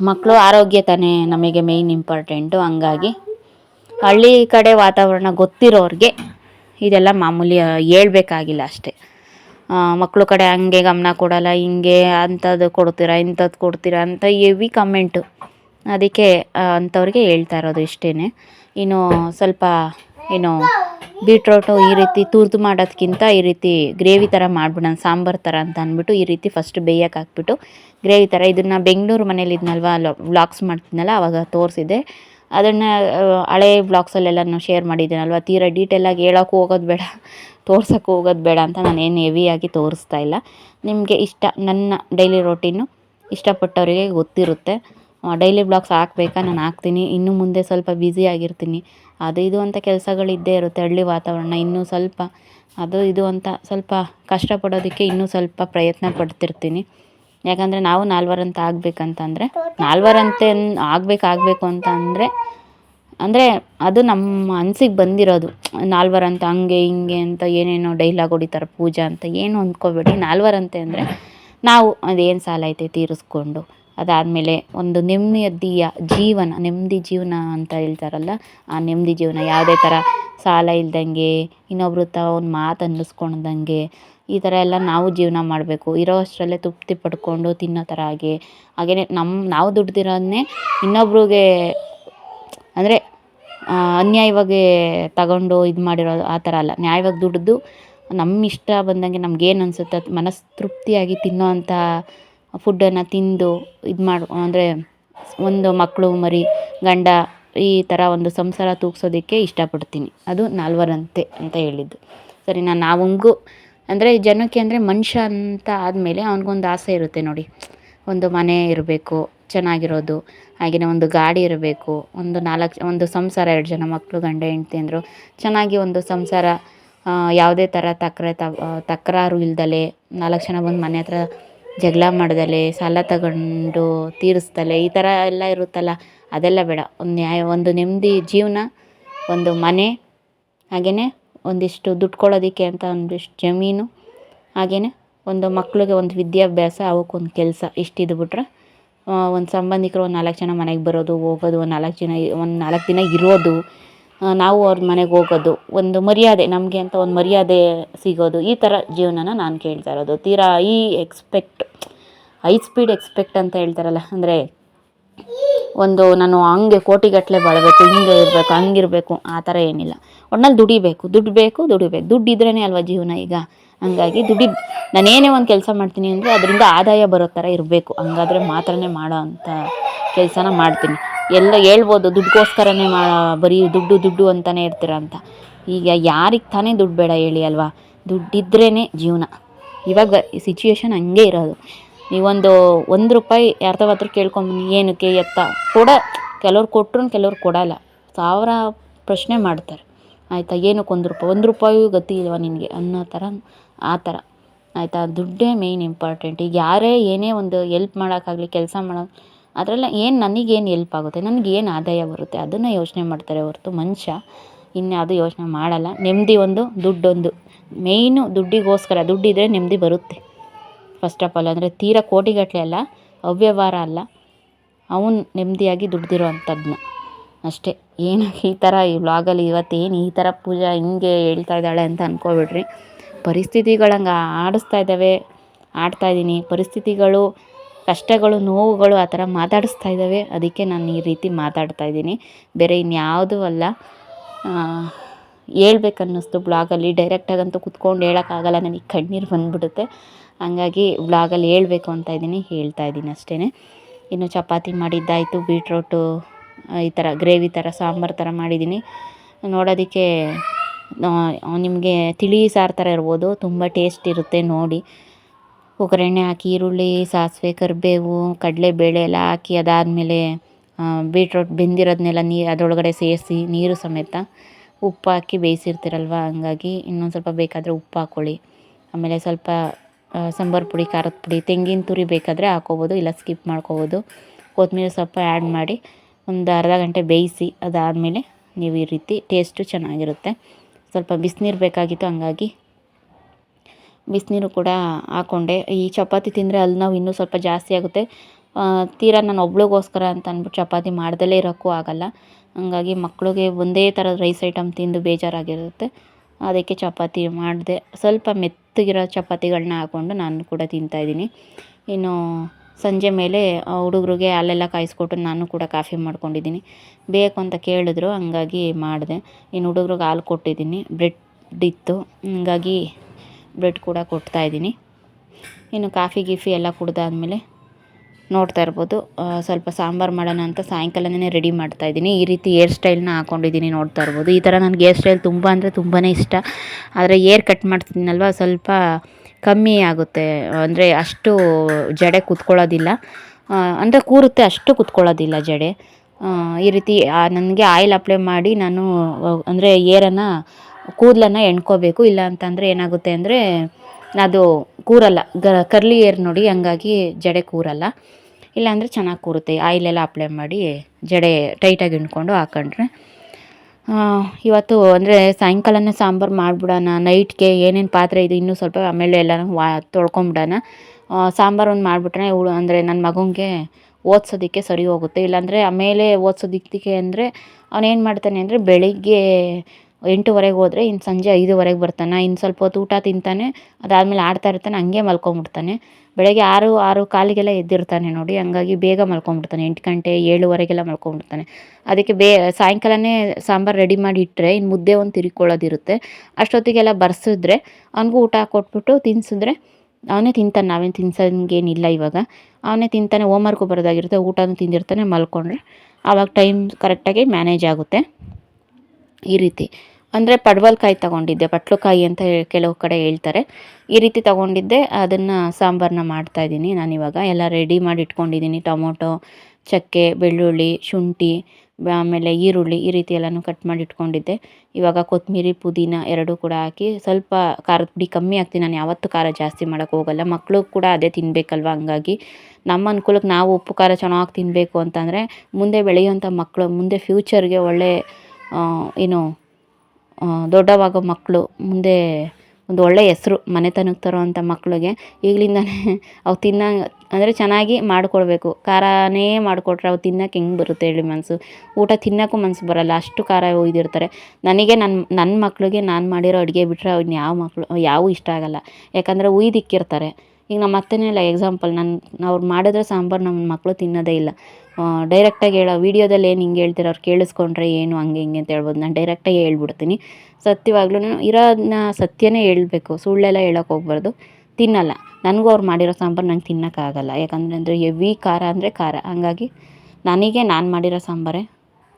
ಮಕ್ಕಳು ಆರೋಗ್ಯ ತಾನೇ ನಮಗೆ ಮೇಯ್ನ್ ಇಂಪಾರ್ಟೆಂಟು ಹಂಗಾಗಿ ಹಳ್ಳಿ ಕಡೆ ವಾತಾವರಣ ಗೊತ್ತಿರೋರಿಗೆ ಇದೆಲ್ಲ ಮಾಮೂಲಿ ಹೇಳ್ಬೇಕಾಗಿಲ್ಲ ಅಷ್ಟೇ. ಮಕ್ಕಳು ಕಡೆ ಹಂಗೆ ಗಮನ ಕೊಡಲ್ಲ, ಹಿಂಗೆ ಅಂಥದ್ದು ಕೊಡ್ತೀರಾ, ಇಂಥದ್ದು ಕೊಡ್ತೀರಾ ಅಂತ ಹೆವಿ ಕಮೆಂಟು ಅದಕ್ಕೆ ಅಂಥವ್ರಿಗೆ ಹೇಳ್ತಾ ಇರೋದು ಇಷ್ಟೇ ಇನ್ನು ಸ್ವಲ್ಪ, ಏನು, ಬೀಟ್ರೋಟು ಈ ರೀತಿ ತುರ್ದು ಮಾಡೋದ್ಕಿಂತ ಈ ರೀತಿ ಗ್ರೇವಿ ಥರ ಮಾಡಿಬಿಡೋಣ, ಸಾಂಬಾರು ಥರ ಅಂತ ಅಂದ್ಬಿಟ್ಟು ಈ ರೀತಿ ಫಸ್ಟ್ ಬೇಯಕ್ಕೆ ಹಾಕ್ಬಿಟ್ಟು ಗ್ರೇವಿ ಥರ ಇದನ್ನು ಬೆಂಗಳೂರು ಮನೇಲಿ ಇದ್ನಲ್ವ ವ್ಲಾಗ್ಸ್ ಮಾಡ್ತಿದ್ನಲ್ಲ ಆವಾಗ ತೋರಿಸಿದ್ದೆ. ಅದನ್ನು ಹಳೆ ವ್ಲಾಗ್ಸಲ್ಲೆಲ್ಲನೂ ಶೇರ್ ಮಾಡಿದ್ದೀನಲ್ವ, ತೀರಾ ಡೀಟೇಲಾಗಿ ಹೇಳೋಕ್ಕೂ ಹೋಗೋದು ಬೇಡ ತೋರ್ಸೋಕ್ಕೂ ಹೋಗೋದು ಬೇಡ ಅಂತ ನಾನು ಏನು ಹೆವಿಯಾಗಿ ತೋರಿಸ್ತಾ ಇಲ್ಲ. ನಿಮಗೆ ಇಷ್ಟ, ನನ್ನ ಡೈಲಿ ರೊಟೀನು ಇಷ್ಟಪಟ್ಟವರಿಗೆ ಗೊತ್ತಿರುತ್ತೆ. ಡೈಲಿ ಬ್ಲಾಗ್ಸ್ ಹಾಕ್ಬೇಕಾ? ನಾನು ಹಾಕ್ತೀನಿ. ಇನ್ನು ಮುಂದೆ ಸ್ವಲ್ಪ ಬ್ಯುಸಿ ಆಗಿರ್ತೀನಿ. ಅದು ಇದು ಅಂತ ಕೆಲಸಗಳಿದ್ದೇ ಇರುತ್ತೆ. ಹಳ್ಳಿ ವಾತಾವರಣ ಇನ್ನೂ ಸ್ವಲ್ಪ, ಅದು ಇದು ಅಂತ ಸ್ವಲ್ಪ ಕಷ್ಟಪಡೋದಕ್ಕೆ ಇನ್ನೂ ಸ್ವಲ್ಪ ಪ್ರಯತ್ನ ಪಡ್ತಿರ್ತೀನಿ. ಯಾಕಂದರೆ ನಾವು ನಾಲ್ವರಂತ ಆಗಬೇಕಂತಂದರೆ, ನಾಲ್ವರಂತೆ ಆಗ್ಬೇಕು, ಆಗಬೇಕು ಅಂತ ಅಂದರೆ ಅಂದರೆ ಅದು ನಮ್ಮ ಮನ್ಸಿಗೆ ಬಂದಿರೋದು. ನಾಲ್ವರಂತ ಹಂಗೆ, ಹಿಂಗೆ ಅಂತ ಏನೇನೋ ಡೈಲಾಗ್ ಹೊಡಿತಾರೆ, ಪೂಜಾ ಅಂತ ಏನು ಅಂದ್ಕೋಬೇಡಿ. ನಾಲ್ವರಂತೆ ಅಂದರೆ ನಾವು ಅದೇನು ಸಾಲ ಐತೆ ತೀರಿಸ್ಕೊಂಡು. ಅದಾದಮೇಲೆ ಒಂದು ನೆಮ್ಮದಿಯ ಜೀವನ, ನೆಮ್ಮದಿ ಜೀವನ ಅಂತ ಹೇಳ್ತಾರಲ್ಲ, ಆ ನೆಮ್ಮದಿ ಜೀವನ ಯಾವುದೇ ಥರ ಸಾಲ ಇಲ್ದಂಗೆ, ಇನ್ನೊಬ್ರ ಹತ್ರ ಒಂದು ಮಾತು ಅನ್ನಿಸ್ಕೊಳ್ದಂಗೆ ಈ ಥರ ಎಲ್ಲ ನಾವು ಜೀವನ ಮಾಡಬೇಕು. ಇರೋ ಅಷ್ಟರಲ್ಲೇ ತೃಪ್ತಿ ಪಡ್ಕೊಂಡು ತಿನ್ನೋ ಥರ ಆಗಿ ಹಾಗೆಯೇ ನಮ್ಮ ನಾವು ದುಡ್ದಿರೋದನ್ನೇ ಇನ್ನೊಬ್ರಿಗೆ, ಅಂದರೆ ಅನ್ಯಾಯವಾಗಿ ತಗೊಂಡು ಇದು ಮಾಡಿರೋದು ಆ ಥರ ಅಲ್ಲ. ನ್ಯಾಯವಾಗಿ ದುಡಿದು ನಮ್ಮ ಇಷ್ಟ ಬಂದಂಗೆ ನಮ್ಗೇನು ಅನಿಸುತ್ತೆ ಅದು ಮನಸ್ಸು ತೃಪ್ತಿಯಾಗಿ ತಿನ್ನೋ ಅಂಥ ಫುಡ್ಡನ್ನು ತಿಂದು ಇದು ಮಾಡಿ, ಅಂದರೆ ಒಂದು ಮಕ್ಕಳು ಮರಿ, ಗಂಡ ಈ ಥರ ಒಂದು ಸಂಸಾರ ತೂಗಿಸೋದಕ್ಕೆ ಇಷ್ಟಪಡ್ತೀನಿ. ಅದು ನಾಲ್ವರಂತೆ ಅಂತ ಹೇಳಿದ್ದು. ಸರಿನಾ, ನಾವಂಗೂ, ಅಂದರೆ ಜನಕ್ಕೆ ಅಂದರೆ ಮನುಷ್ಯ ಅಂತ ಆದಮೇಲೆ ಅವ್ನಿಗೊಂದು ಆಸೆ ಇರುತ್ತೆ ನೋಡಿ. ಒಂದು ಮನೆ ಇರಬೇಕು, ಚೆನ್ನಾಗಿರೋದು ಹಾಗೆಯೇ ಒಂದು ಗಾಡಿ ಇರಬೇಕು, ಒಂದು ನಾಲ್ಕು, ಒಂದು ಸಂಸಾರ, ಎರಡು ಜನ ಮಕ್ಕಳು ಗಂಡ, ಹೆಂಡತಿ ಅಂದರು ಚೆನ್ನಾಗಿ ಒಂದು ಸಂಸಾರ ಯಾವುದೇ ಥರ ತಕರೆ ತಕರಾರು ಇಲ್ದಲೆ ನಾಲ್ಕು ಜನ ಬಂದು ಮನೆ ಹತ್ರ ಜಗಳ ಮಾಡ್ದಲೆ, ಸಾಲ ತಗೊಂಡು ತೀರಿಸ್ದಲೆ, ಈ ಥರ ಎಲ್ಲ ಇರುತ್ತಲ್ಲ, ಅದೆಲ್ಲ ಬೇಡ. ಒಂದು ನ್ಯಾಯ, ಒಂದು ನೆಮ್ಮದಿ ಜೀವನ, ಒಂದು ಮನೆ ಹಾಗೆಯೇ ಒಂದಿಷ್ಟು ದುಡ್ಕೊಳ್ಳೋದಕ್ಕೆ ಅಂತ ಒಂದಿಷ್ಟು ಜಮೀನು ಹಾಗೆಯೇ ಒಂದು ಮಕ್ಳಿಗೆ ಒಂದು ವಿದ್ಯಾಭ್ಯಾಸ ಅವಕ್ಕೊಂದು ಕೆಲಸ ಇಷ್ಟಿದ್ದು ಬಿಟ್ರೆ ಒಂದು ಸಂಬಂಧಿಕರು ಒಂದು ನಾಲ್ಕು ಜನ ಮನೆಗೆ ಬರೋದು, ಹೋಗೋದು, ಒಂದು ನಾಲ್ಕು ಜನ ಒಂದು ನಾಲ್ಕು ದಿನ ಇರೋದು ನಾವು ಅವ್ರ ಮನೆಗೆ ಹೋಗೋದು, ಒಂದು ಮರ್ಯಾದೆ, ನಮಗೆ ಅಂತ ಒಂದು ಮರ್ಯಾದೆ ಸಿಗೋದು, ಈ ಥರ ಜೀವನನ ನಾನು ಕೇಳ್ತಾ ಇರೋದು. ತೀರಾ ಈ ಎಕ್ಸ್ಪೆಕ್ಟ್ ಹೈ ಸ್ಪೀಡ್ ಎಕ್ಸ್ಪೆಕ್ಟ್ ಅಂತ ಹೇಳ್ತಾರಲ್ಲ, ಅಂದರೆ ಒಂದು ನಾನು ಹಂಗೆ ಕೋಟಿಗಟ್ಟಲೆ ಬಾಳಬೇಕು, ಹಿಂಗೆ ಇರಬೇಕು, ಹಂಗಿರಬೇಕು, ಆ ಥರ ಏನಿಲ್ಲ. ಒಟ್ನಲ್ಲಿ ದುಡಿಬೇಕು ದುಡ್ಡು ಬೇಕು ದುಡಿಬೇಕು. ದುಡ್ಡು ಇದ್ರೇ ಅಲ್ವಾ ಜೀವನ ಈಗ? ಹಂಗಾಗಿ ದುಡ್ಡಿ ನಾನೇನೇ ಒಂದು ಕೆಲಸ ಮಾಡ್ತೀನಿ ಅಂದರೆ ಅದರಿಂದ ಆದಾಯ ಬರೋ ಥರ ಇರಬೇಕು. ಹಂಗಾದ್ರೆ ಮಾತ್ರನೇ ಮಾಡೋ ಅಂಥ ಕೆಲಸನ ಮಾಡ್ತೀನಿ. ಎಲ್ಲ ಹೇಳ್ಬೋದು, ದುಡ್ಡುಗೋಸ್ಕರನೇ ಮಾ, ಬರೀ ದುಡ್ಡು ದುಡ್ಡು ಅಂತಲೇ ಇರ್ತೀರ ಅಂತ. ಈಗ ಯಾರಿಗೆ ತಾನೇ ದುಡ್ಡು ಬೇಡ ಹೇಳಿ ಅಲ್ವಾ? ದುಡ್ಡಿದ್ರೇ ಜೀವನ. ಇವಾಗ ಸಿಚುಯೇಷನ್ ಹಂಗೆ ಇರೋದು. ನೀವೊಂದು ಒಂದು ರೂಪಾಯಿ ಯಾರ್ದೋ ಹತ್ರ ಕೇಳ್ಕೊಂಬನ್ನಿ ಏನಕ್ಕೆ ಎತ್ತ? ಕೊಡ, ಕೆಲವ್ರು ಕೊಟ್ಟರು ಕೆಲವ್ರು ಕೊಡಲ್ಲ. ಸಾವಿರ ಪ್ರಶ್ನೆ ಮಾಡ್ತಾರೆ. ಆಯಿತಾ, ಏನಕ್ಕೆ ಒಂದು ರೂಪಾಯಿ? ಒಂದು ರೂಪಾಯಿ ಗತಿ ಇಲ್ವಾ ನಿನಗೆ? ಅನ್ನೋ ಥರ ಆ ಥರ ಆಯಿತಾ, ದುಡ್ಡೇ ಮೇಯ್ನ್ ಇಂಪಾರ್ಟೆಂಟ್ ಈಗ ಯಾರೇ ಏನೇ ಒಂದು ಎಲ್ಪ್ ಮಾಡೋಕ್ಕಾಗಲಿ, ಕೆಲಸ ಮಾಡೋ ಅದರೆಲ್ಲ ಏನು ನನಗೇನು ಎಲ್ಪ್ ಆಗುತ್ತೆ? ನನಗೇನು ಆದಾಯ ಬರುತ್ತೆ? ಅದನ್ನು ಯೋಚನೆ ಮಾಡ್ತಾರೆ ಹೊರ್ತು ಮನುಷ್ಯ ಇನ್ಯಾವುದು ಯೋಚನೆ ಮಾಡಲ್ಲ. ನೆಮ್ಮದಿ ಒಂದು, ದುಡ್ಡೊಂದು. ಮೇಯ್ನು ದುಡ್ಡಿಗೋಸ್ಕರ ದುಡ್ಡಿದ್ದರೆ ನೆಮ್ಮದಿ ಬರುತ್ತೆ. ಫಸ್ಟ್ ಆಫ್ ಆಲ್ ಅಂದರೆ ತೀರಾ ಕೋಟಿಗಟ್ಟಲೆ ಅಲ್ಲ, ಅವ್ಯವಹಾರ ಅಲ್ಲ. ಅವನು ನೆಮ್ಮದಿಯಾಗಿ ದುಡ್ದಿರೋ ಅಂಥದ್ದನ್ನ ಅಷ್ಟೇ. ಏನು ಈ ಥರ ಈ ವ್ಲಾಗಲ್ಲಿ ಇವತ್ತೇನು ಈ ಥರ ಪೂಜಾ ಹಿಂಗೆ ಹೇಳ್ತಾ ಇದ್ದಾಳೆ ಅಂತ ಅಂದ್ಕೋಬೇಡ್ರಿ ಪರಿಸ್ಥಿತಿಗಳಂಗೆ ಆಡಿಸ್ತಾ ಇದ್ದಾವೆ, ಆಡ್ತಾ ಇದ್ದೀನಿ. ಪರಿಸ್ಥಿತಿಗಳು ಕಷ್ಟಗಳು, ನೋವುಗಳು ಆ ಥರ ಮಾತಾಡಿಸ್ತಾ ಇದ್ದಾವೆ. ಅದಕ್ಕೆ ನಾನು ಈ ರೀತಿ ಮಾತಾಡ್ತಾ ಇದ್ದೀನಿ. ಬೇರೆ ಇನ್ಯಾವುದೂ ಅಲ್ಲ. ಹೇಳ್ಬೇಕನ್ನಿಸ್ತು ಬ್ಲಾಗಲ್ಲಿ. ಡೈರೆಕ್ಟಾಗಂತೂ ಕುತ್ಕೊಂಡು ಹೇಳೋಕ್ಕಾಗಲ್ಲ. ನನಗೆ ಕಣ್ಣೀರು ಬಂದುಬಿಡುತ್ತೆ. ಹಂಗಾಗಿ ಬ್ಲಾಗಲ್ಲಿ ಹೇಳಬೇಕು ಅಂತ ಇದ್ದೀನಿ. ಹೇಳ್ತಾ ಇದ್ದೀನಿ ಅಷ್ಟೇ ಇನ್ನು ಚಪಾತಿ ಮಾಡಿದ್ದಾಯಿತು. ಬೀಟ್ರೋಟು ಈ ಥರ ಗ್ರೇವಿ ಥರ, ಸಾಂಬಾರು ಥರ ಮಾಡಿದ್ದೀನಿ. ನೋಡೋದಕ್ಕೆ ನಿಮಗೆ ತಿಳಿ ಸಾರು ಥರ ಇರ್ಬೋದು. ತುಂಬ ಟೇಸ್ಟ್ ಇರುತ್ತೆ ನೋಡಿ. ಒಗ್ಗರಣೆ ಹಾಕಿ, ಈರುಳ್ಳಿ, ಸಾಸಿವೆ, ಕರಿಬೇವು, ಕಡಲೆಬೇಳೆ ಎಲ್ಲ ಹಾಕಿ ಅದಾದಮೇಲೆ ಬೀಟ್ರೋಟ್ ಬೆಂದಿರೋದನ್ನೆಲ್ಲ ನೀ, ಅದರೊಳಗಡೆ ಸೇರಿಸಿ ನೀರು ಸಮೇತ ಉಪ್ಪು ಹಾಕಿ ಬೇಯಿಸಿರ್ತೀರಲ್ವ? ಹಂಗಾಗಿ ಇನ್ನೊಂದು ಸ್ವಲ್ಪ ಬೇಕಾದರೆ ಉಪ್ಪು ಹಾಕ್ಕೊಳ್ಳಿ ಆಮೇಲೆ ಸ್ವಲ್ಪ ಸಾಂಬಾರು ಪುಡಿ, ಖಾರದ ಪುಡಿ, ತೆಂಗಿನ ತುರಿ ಬೇಕಾದರೆ ಹಾಕ್ಕೋಬೋದು ಇಲ್ಲ ಸ್ಕಿಪ್ ಮಾಡ್ಕೋಬೋದು. ಕೊತ್ತಂಬರಿ ಸೊಪ್ಪು ಆ್ಯಡ್ ಮಾಡಿ ಒಂದು ಅರ್ಧ ಗಂಟೆ ಬೇಯಿಸಿ ಅದಾದಮೇಲೆ ನೀವು ಈ ರೀತಿ ಟೇಸ್ಟು ಚೆನ್ನಾಗಿರುತ್ತೆ. ಸ್ವಲ್ಪ ಬಿಸಿನೀರು ಬೇಕಾಗಿತ್ತು, ಹಂಗಾಗಿ ಬಿಸಿನೀರು ಕೂಡ ಹಾಕ್ಕೊಂಡೆ ಈ ಚಪಾತಿ ತಿಂದರೆ ಅಲ್ಲಿ ನಾವು ಇನ್ನೂ ಸ್ವಲ್ಪ ಜಾಸ್ತಿ ಆಗುತ್ತೆ. ತೀರಾ ನಾನು ಒಬ್ಳಿಗೋಸ್ಕರ ಅಂತ ಅಂದ್ಬಿಟ್ಟು ಚಪಾತಿ ಮಾಡ್ದಲೇ ಇರೋಕ್ಕೂ ಆಗಲ್ಲ. ಹಂಗಾಗಿ ಮಕ್ಕಳಿಗೆ ಒಂದೇ ಥರದ ರೈಸ್ ಐಟಮ್ ತಿಂದು ಬೇಜಾರಾಗಿರುತ್ತೆ. ಅದಕ್ಕೆ ಚಪಾತಿ ಮಾಡಿದೆ. ಸ್ವಲ್ಪ ಮೆತ್ತಗಿರೋ ಚಪಾತಿಗಳನ್ನ ಹಾಕ್ಕೊಂಡು ನಾನು ಕೂಡ ತಿಂತಾಯಿದ್ದೀನಿ ಇನ್ನು ಸಂಜೆ ಮೇಲೆ ಹುಡುಗರಿಗೆ ಹಾಲೆಲ್ಲ ಕಾಯಿಸ್ಕೊಟ್ಟು ನಾನು ಕೂಡ ಕಾಫಿ ಮಾಡ್ಕೊಂಡಿದ್ದೀನಿ. ಬೇಕು ಅಂತ ಕೇಳಿದ್ರು, ಹಂಗಾಗಿ ಮಾಡಿದೆ. ಇನ್ನು ಹುಡುಗ್ರಿಗೆ ಹಾಲು ಕೊಟ್ಟಿದ್ದೀನಿ. ಬ್ರೆಡ್ ಇತ್ತು. ಹಂಗಾಗಿ ಬ್ರೆಡ್ ಕೂಡ ಕೊಡ್ತಾಯಿದ್ದೀನಿ ಇನ್ನು ಕಾಫಿ, ಗೀಫಿ ಎಲ್ಲ ಕುಡ್ದಾದಮೇಲೆ ನೋಡ್ತಾ ಇರ್ಬೋದು. ಸ್ವಲ್ಪ ಸಾಂಬಾರು ಮಾಡೋಣ ಅಂತ ಸಾಯಂಕಾಲನೇ ರೆಡಿ ಮಾಡ್ತಾ ಇದ್ದೀನಿ. ಈ ರೀತಿ ಏರ್ ಸ್ಟೈಲ್ನ ಹಾಕ್ಕೊಂಡಿದ್ದೀನಿ ನೋಡ್ತಾ ಇರ್ಬೋದು. ಈ ಥರ ನನಗೆ ಏರ್ ಸ್ಟೈಲ್ ತುಂಬ ಅಂದರೆ ತುಂಬಾ ಇಷ್ಟ. ಆದರೆ ಏರ್ ಕಟ್ ಮಾಡ್ತಿದ್ದೀನಲ್ವ ಸ್ವಲ್ಪ ಕಮ್ಮಿ ಆಗುತ್ತೆ. ಅಂದರೆ ಅಷ್ಟು ಜಡೆ ಕೂತ್ಕೊಳ್ಳೋದಿಲ್ಲ. ಅಂದರೆ ಕೂರುತ್ತೆ, ಅಷ್ಟು ಕೂತ್ಕೊಳ್ಳೋದಿಲ್ಲ ಜಡೆ. ಈ ರೀತಿ ನನಗೆ ಆಯಿಲ್ ಅಪ್ಲೈ ಮಾಡಿ ನಾನು, ಅಂದರೆ ಏರನ್ನು ಕೂದಲನ್ನು ಎಣ್ಕೋಬೇಕು, ಇಲ್ಲ ಅಂತಂದರೆ ಏನಾಗುತ್ತೆ ಅಂದರೆ ಅದು ಕೂರಲ್ಲ. ಗ, ಕರ್ಲಿ ಏರ್ ನೋಡಿ, ಹಂಗಾಗಿ ಜಡೆ ಕೂರಲ್ಲ. ಇಲ್ಲಾಂದರೆ ಚೆನ್ನಾಗಿ ಕೂರುತ್ತೆ. ಆಯಿಲೆಲ್ಲ ಅಪ್ಲೈ ಮಾಡಿ ಜಡೆ ಟೈಟಾಗಿ ಹಿಂಡ್ಕೊಂಡು ಹಾಕೊಂಡ್ರೆ. ಇವತ್ತು ಅಂದರೆ ಸಾಯಂಕಾಲನೇ ಸಾಂಬಾರು ಮಾಡಿಬಿಡೋಣ ನೈಟ್ಗೆ ಏನೇನು ಪಾತ್ರೆ ಇದೆ ಇನ್ನೂ ಸ್ವಲ್ಪ ಆಮೇಲೆ ಎಲ್ಲ ವಾ, ತೊಳ್ಕೊಂಬಿಡೋಣ. ಸಾಂಬಾರು ಒಂದು ಮಾಡಿಬಿಟ್ರೆ ಉಳು, ಅಂದರೆ ನನ್ನ ಮಗನಿಗೆ ಓದಿಸೋದಕ್ಕೆ ಸರಿ ಹೋಗುತ್ತೆ. ಇಲ್ಲಾಂದರೆ ಆಮೇಲೆ ಓದಿಸೋದಿಕ್ಕೆ ಅಂದರೆ ಅವನೇನು ಮಾಡ್ತಾನೆ ಅಂದರೆ ಬೆಳಿಗ್ಗೆ ಎಂಟುವರೆಗೆ ಹೋದರೆ ಇನ್ನು ಸಂಜೆ ಐದುವರೆಗೆ ಬರ್ತಾನೆ. ಇನ್ನು ಸ್ವಲ್ಪ ಹೊತ್ತು ಊಟ ತಿಂತಾನೆ. ಅದಾದಮೇಲೆ ಆಡ್ತಾ ಇರ್ತಾನೆ, ಹಂಗೆ ಮಲ್ಕೊಂಬಿಡ್ತಾನೆ. ಬೆಳಗ್ಗೆ ಆರು ಆರು ಕಾಲಿಗೆಲ್ಲ ಎದ್ದಿರ್ತಾನೆ ನೋಡಿ. ಹಂಗಾಗಿ ಬೇಗ ಮಲ್ಕೊಂಬಿಡ್ತಾನೆ. ಎಂಟು ಗಂಟೆ, ಏಳುವರೆಗೆಲ್ಲ ಮಲ್ಕೊಂಬಿಡ್ತಾನೆ. ಅದಕ್ಕೆ ಬೇ, ಸಾಯಂಕಾಲನೇ ಸಾಂಬಾರು ರೆಡಿ ಮಾಡಿ ಇಟ್ಟರೆ ಇನ್ನು ಮುದ್ದೆ ಒಂದು ತಿರ್ಕೊಳ್ಳೋದಿರುತ್ತೆ. ಅಷ್ಟೊತ್ತಿಗೆಲ್ಲ ಬರ್ಸಿದ್ರೆ ಅವನಿಗೂ ಊಟ ಕೊಟ್ಬಿಟ್ಟು ತಿನ್ಸಿದ್ರೆ ಅವನೇ ತಿಂತಾನೆ. ನಾವೇನು ತಿನ್ಸಂಗೇನಿಲ್ಲ ಇವಾಗ. ಅವನೇ ತಿಂತಾನೆ, ಹೋಮ್ವರ್ಕು ಬರೋದಾಗಿರುತ್ತೆ, ಊಟನೂ ತಿಂದಿರ್ತಾನೆ, ಮಲ್ಕೊಂಡ್ರೆ ಆವಾಗ ಟೈಮ್ ಕರೆಕ್ಟಾಗಿ ಮ್ಯಾನೇಜ್ ಆಗುತ್ತೆ. ಈ ರೀತಿ. ಅಂದರೆ ಪಡವಲ್ಕಾಯಿ ತಗೊಂಡಿದ್ದೆ, ಪಟ್ಲುಕಾಯಿ ಅಂತ ಕೆಲವು ಕಡೆ ಹೇಳ್ತಾರೆ. ಈ ರೀತಿ ತಗೊಂಡಿದ್ದೆ, ಅದನ್ನು ಸಾಂಬಾರನ್ನ ಮಾಡ್ತಾಯಿದ್ದೀನಿ ನಾನಿವಾಗ ಎಲ್ಲ ರೆಡಿ ಮಾಡಿ ಇಟ್ಕೊಂಡಿದ್ದೀನಿ. ಟೊಮೊಟೊ, ಚಕ್ಕೆ, ಬೆಳ್ಳುಳ್ಳಿ, ಶುಂಠಿ, ಆಮೇಲೆ ಈರುಳ್ಳಿ ಈ ರೀತಿ ಎಲ್ಲನೂ ಕಟ್ ಮಾಡಿ ಇಟ್ಕೊಂಡಿದ್ದೆ. ಇವಾಗ ಕೊತ್ತಂಬರಿ ಪುದೀನ ಎರಡೂ ಕೂಡ ಹಾಕಿ ಸ್ವಲ್ಪ ಖಾರದ ಪುಡಿ ಕಮ್ಮಿ ಹಾಕ್ತೀನಿ. ನಾನು ಯಾವತ್ತೂ ಖಾರ ಜಾಸ್ತಿ ಮಾಡೋಕ್ಕೆ ಹೋಗಲ್ಲ. ಮಕ್ಕಳು ಕೂಡ ಅದೇ ತಿನ್ನಬೇಕಲ್ವ ಹಂಗಾಗಿ. ನಮ್ಮ ಅನುಕೂಲಕ್ಕೆ ನಾವು ಉಪ್ಪು ಖಾರ ಚೆನ್ನಾಗಿ ತಿನ್ನಬೇಕು ಅಂತಂದರೆ ಮುಂದೆ ಬೆಳೆಯುವಂಥ ಮಕ್ಕಳು ಮುಂದೆ ಫ್ಯೂಚರ್ಗೆ ಒಳ್ಳೆ ಏನು ದೊಡ್ಡವಾಗೋ ಮಕ್ಕಳು ಮುಂದೆ ಒಂದು ಒಳ್ಳೆಯ ಹೆಸರು ಮನೆತನಕ್ಕೆ ತರುವಂಥ ಮಕ್ಕಳಿಗೆ ಈಗಲಿಂದನೇ *laughs* ಅವು ತಿನ್ನ ಅಂದರೆ ಚೆನ್ನಾಗಿ ಮಾಡಿಕೊಡ್ಬೇಕು ಖಾರನೇ ಮಾಡಿಕೊಟ್ರೆ ಅವು ತಿನ್ನೋಕೆ ಹೆಂಗೆ ಬರುತ್ತೆ ಹೇಳಿ ಮನಸ್ಸು ಊಟ ತಿನ್ನೋಕ್ಕೂ ಮನಸ್ಸು ಬರೋಲ್ಲ, ಅಷ್ಟು ಖಾರ ಒಯ್ದಿರ್ತಾರೆ ನನಗೆ ನನ್ನ ನನ್ನ ಮಕ್ಕಳಿಗೆ ನಾನು ಮಾಡಿರೋ ಅಡುಗೆ ಬಿಟ್ಟರೆ ಯಾವ ಮಕ್ಕಳು ಯಾವೂ ಇಷ್ಟ ಆಗೋಲ್ಲ. ಯಾಕಂದರೆ ಉಯ್ದಿಕ್ಕಿರ್ತಾರೆ. ಈಗ ನಮ್ಮ ಅತ್ತೆನೇ ಇಲ್ಲ ಎಕ್ಸಾಂಪಲ್ ನನ್ನ ಅವ್ರು ಮಾಡಿದ್ರೆ ಸಾಂಬಾರು ನಮ್ಮ ಮಕ್ಕಳು ತಿನ್ನೋದೇ ಇಲ್ಲ. ಡೈರೆಕ್ಟಾಗಿ ಹೇಳೋ ವೀಡಿಯೋದಲ್ಲಿ ಏನು ಹಿಂಗೆ ಹೇಳ್ತೀರ ಅವ್ರು ಕೇಳಿಸ್ಕೊಂಡ್ರೆ ಏನು, ಹಂಗೆ ಹಿಂಗೆ ಅಂತ ಹೇಳ್ಬೋದು. ನಾನು ಡೈರೆಕ್ಟಾಗಿ ಹೇಳ್ಬಿಡ್ತೀನಿ. ಸತ್ಯವಾಗ್ಲೂ ಇರೋದನ್ನ ಸತ್ಯನೇ ಹೇಳಬೇಕು. ಸುಳ್ಳೆಲ್ಲ ಹೇಳೋಕೆ ಹೋಗ್ಬಾರ್ದು. ತಿನ್ನಲ್ಲ. ನನಗೂ ಅವ್ರು ಮಾಡಿರೋ ಸಾಂಬಾರು ನಂಗೆ ತಿನ್ನೋಕ್ಕಾಗಲ್ಲ ಯಾಕಂದರೆ ಅಂದರೆ ಹೆವಿ ಖಾರ ಅಂದರೆ ಖಾರ. ಹಂಗಾಗಿ ನನಗೆ ನಾನು ಮಾಡಿರೋ ಸಾಂಬಾರೇ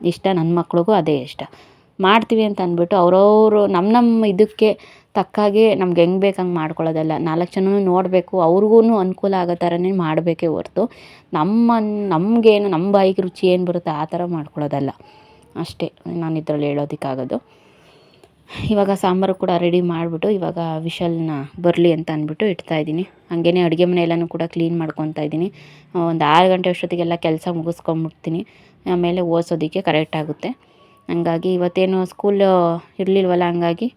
ಇಷ್ಟ. ನನ್ನ ಮಕ್ಳಿಗೂ ಅದೇ ಇಷ್ಟ. ಮಾಡ್ತೀವಿ ಅಂತ ಅಂದ್ಬಿಟ್ಟು ಅವ್ರವರು ನಮ್ಮ ನಮ್ಮ ಇದಕ್ಕೆ ತಕ್ಕಾಗೆ ನಮ್ಗೆ ಹೆಂಗೆ ಬೇಕು ಹಂಗೆ ಮಾಡ್ಕೊಳ್ಳೋದಲ್ಲ. ನಾಲ್ಕು ಜನನೂ ನೋಡಬೇಕು ಅವ್ರಿಗೂ ಅನುಕೂಲ ಆಗೋ ಥರನೇ ಮಾಡಬೇಕೇ ಹೊರ್ತು. ನಮ್ಮ ನಮಗೇನು ನಮ್ಮ ಬಾಯಿಗೆ ರುಚಿ ಏನು ಬರುತ್ತೆ ಆ ಥರ ಮಾಡ್ಕೊಳ್ಳೋದಲ್ಲ. ಅಷ್ಟೇ ನಾನು ಇದರಲ್ಲಿ ಹೇಳೋದಕ್ಕಾಗೋದು. ಇವಾಗ ಸಾಂಬಾರು ಕೂಡ ರೆಡಿ ಮಾಡಿಬಿಟ್ಟು ಇವಾಗ ವಿಶಲ್ನ ಬರಲಿ ಅಂತ ಅಂದ್ಬಿಟ್ಟು ಇಡ್ತಾ ಇದ್ದೀನಿ. ಹಾಗೇನೆ ಅಡುಗೆ ಮನೆ ಎಲ್ಲನೂ ಕೂಡ ಕ್ಲೀನ್ ಮಾಡ್ಕೊತಾ ಇದ್ದೀನಿ. ಒಂದು ಆರು ಗಂಟೆ ಅಷ್ಟೊತ್ತಿಗೆಲ್ಲ ಕೆಲಸ ಮುಗಿಸ್ಕೊಂಬಿಡ್ತೀನಿ. ಆಮೇಲೆ ಓದಿಸೋದಕ್ಕೆ ಕರೆಕ್ಟ್ ಆಗುತ್ತೆ. ಹಂಗಾಗಿ ಇವತ್ತೇನು ಸ್ಕೂಲು ಇರಲಿಲ್ವಲ್ಲ ಹಂಗಾಗಿ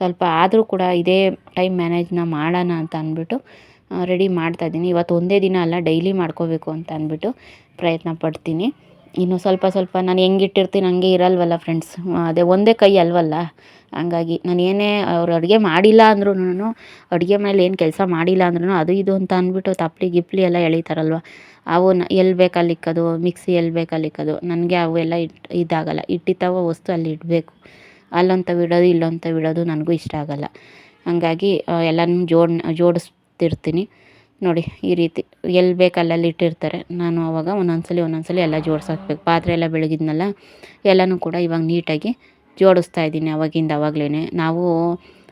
ಸ್ವಲ್ಪ ಆದರೂ ಕೂಡ ಇದೇ ಟೈಮ್ ಮ್ಯಾನೇಜ್ನ ಮಾಡೋಣ ಅಂತ ಅಂದ್ಬಿಟ್ಟು ರೆಡಿ ಮಾಡ್ತಾಯಿದ್ದೀನಿ ಇವತ್ತು ಒಂದೇ ದಿನ ಅಲ್ಲ, ಡೈಲಿ ಮಾಡ್ಕೋಬೇಕು ಅಂತ ಅಂದ್ಬಿಟ್ಟು ಪ್ರಯತ್ನ ಪಡ್ತೀನಿ. ಇನ್ನು ಸ್ವಲ್ಪ ಸ್ವಲ್ಪ ನಾನು ಹೆಂಗೆ ಇಟ್ಟಿರ್ತೀನಿ ಹಂಗೆ ಇರಲ್ವಲ್ಲ ಫ್ರೆಂಡ್ಸ್ ಅದೇ ಒಂದೇ ಕೈ ಅಲ್ವಲ್ಲ? ಹಂಗಾಗಿ ನಾನು ಏನೇ ಅವ್ರು ಅಡುಗೆ ಮಾಡಿಲ್ಲ ಅಂದ್ರೂ ಅಡುಗೆ ಮನೇಲಿ ಏನು ಕೆಲಸ ಮಾಡಿಲ್ಲ ಅಂದ್ರೂ ಅದು ಇದು ಅಂತ ಅಂದ್ಬಿಟ್ಟು ತಪ್ಪಲಿ ಗಿಪ್ಲಿ ಎಲ್ಲ ಎಳಿತಾರಲ್ವ? ಅವನ್ನ ಎಲ್ಲಿ ಬೇಕು ಅಲ್ಲಿ ಇಕ್ಕೋದು? ಮಿಕ್ಸಿ ಎಲ್ಲಿ ಬೇಕು ಅಲ್ಲಿ ಇಕ್ಕೋದು? ನನಗೆ ಅವೆಲ್ಲ ಇಟ್, ಇದಾಗಲ್ಲ. ಇಟ್ಟಿತ್ತಾವ ವಸ್ತು ಅಲ್ಲಿ ಇಡಬೇಕು. ಅಲ್ಲೊಂತ ಬಿಡೋದು, ಇಲ್ಲೊಂತ ಬಿಡೋದು ನನಗೂ ಇಷ್ಟ ಆಗೋಲ್ಲ. ಹಾಗಾಗಿ ಎಲ್ಲನೂ ಜೋಡ್, ಜೋಡಿಸ್ತಿರ್ತೀನಿ. ನೋಡಿ, ಈ ರೀತಿ ಎಲ್ಲಿ ಬೇಕು ಅಲ್ಲಲ್ಲಿ ಇಟ್ಟಿರ್ತಾರೆ. ನಾನು ಅವಾಗ ಒಂದೊಂದ್ಸಲಿ ಸಲ ಒಂದೊಂದು ಸಲ ಎಲ್ಲ ಜೋಡ್ಸಾಕ್ಬೇಕು. ಪಾತ್ರೆ ಎಲ್ಲ ಬೆಳಗಿದ್ನಲ್ಲ, ಎಲ್ಲನೂ ಕೂಡ ಇವಾಗ ನೀಟಾಗಿ ಜೋಡಿಸ್ತಾ ಇದ್ದೀನಿ ಅವಾಗಿಂದ ಅವಾಗಲೇ ನಾವು,